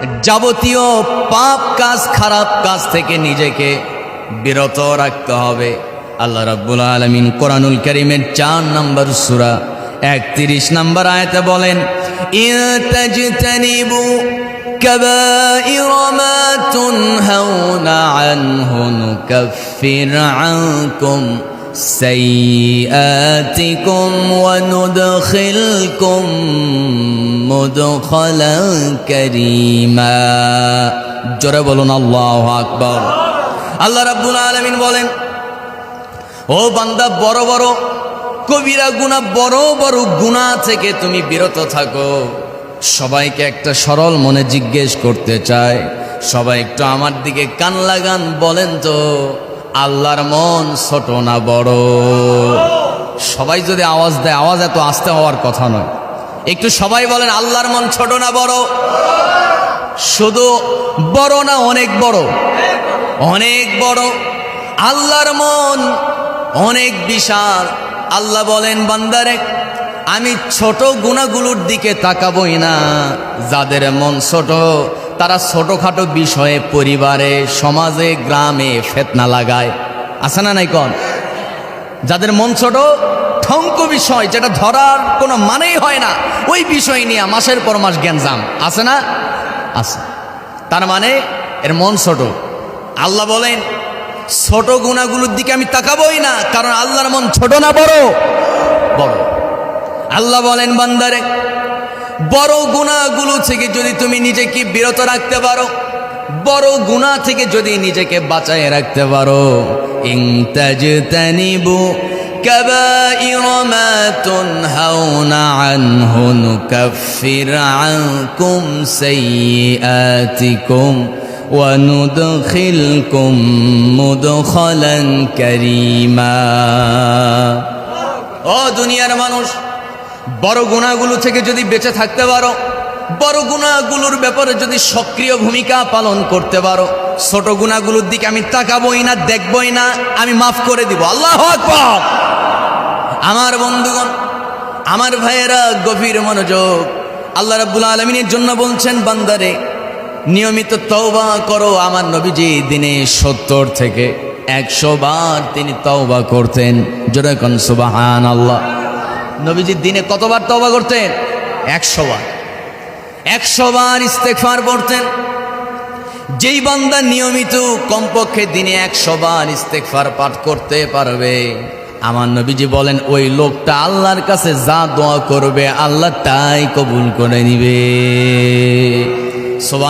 যাবতীয় পাপ কাজ খারাপ কাজ থেকে নিজেকে বিরত রাখতে হবে আল্লাহ রাব্বুল আলমিন কোরআনুল করিমের চার নম্বর সুরা একত্রিশ নম্বর আয়তে বলেন ইতাজতানিবু كبائر ما تنهون عنه نكفر عنكم سيئاتكم وندخلكم مدخلا كريما জোরে বলুন আল্লাহ আকবর আল্লাহ রাব্বুল আলামিন বলেন ও বান্দা বড় বড় কবিরা গুণা বড় বড় গুণা থেকে তুমি বিরত থাকো সবাইকে একটা সরল মনে জিজ্ঞেস করতে চায় সবাই একটু আমার দিকে কান লাগান বলেন তো আল্লাহর মন ছোট না বড়? সবাই যদি আওয়াজ দেয়, আওয়াজ এত আস্তে হওয়ার কথা নয়। একটু সবাই বলেন, আল্লাহর মন ছোট না বড়? শুধু বড় না অনেক বড়? অনেক বড়। আল্লাহর মন অনেক বিশাল। আল্লাহ বলেন, বান্দারে, আমি ছোট গুণাগুলোর দিকে তাকাবই না। যাদের মন ছোট তারা ছোটখাটো বিষয়ে পরিবারে, সমাজে, গ্রামে ফেতনা লাগায়। আছে না নাই কন? যাদের মন ছোট ঠঙ্ক বিষয়, যেটা ধরার কোনো মানেই হয় না। ওই বিষয় নিয়ে মাসের পর মাস জ্ঞানজাম আছে না? আছে। তার মানে এর মন ছোট। আল্লাহ বলেন, ছোট গুণাগুলোর দিকে আমি তাকাবই না, কারণ আল্লাহর মন ছোট না, বড়। বড়। আল্লাহ বলেন, বান্দারে বড় গুণাগুলো থেকে যদি তুমি নিজেকে বিরত রাখতে পারো বড় গুণা থেকে যদি নিজেকে বাঁচায় রাখতে পারো ইংতাজতানিবু كبائر ما تنهون عنه نكفر عنكم سيئاتكم وندخلكم مدخلا كريما ও দুনিয়ার মানুষ বড় গুণাগুলো থেকে যদি বেঁচে থাকতে পারো, বড় গুণাগুলোর ব্যাপারে যদি সক্রিয় ভূমিকা পালন করতে পারো, ছোট গুণাগুলোর দিকে আমি তাকাবই না, দেখবই না, আমি মাফ করে দিব। আল্লাহ আমার বন্ধুগণ, আমার ভাইয়েরা গভীর মনোযোগ, আল্লাহ রাব্বুল আলমিনের জন্য বলছেন, বান্দারে, নিয়মিত তওবা করো আমার নবীজি দিনে সত্তর থেকে একশো বার তিনি তওবা করতেন। যেরকম সুবাহান আল্লাহ নবীজি দিনে কতবার তওবা করতেন? একশো বার। একশো বার ইস্তেকফার পড়তেন। যেই বান্দা নিয়মিত কমপক্ষে দিনে একশো বার ইস্তেকফার পাঠ করতে পারবে, আমার নবীজি বলেন, ওই লোকটা আল্লাহর কাছে যা দোয়া করবে, আল্লাহ তাই কবুল করে নিবে। সোবা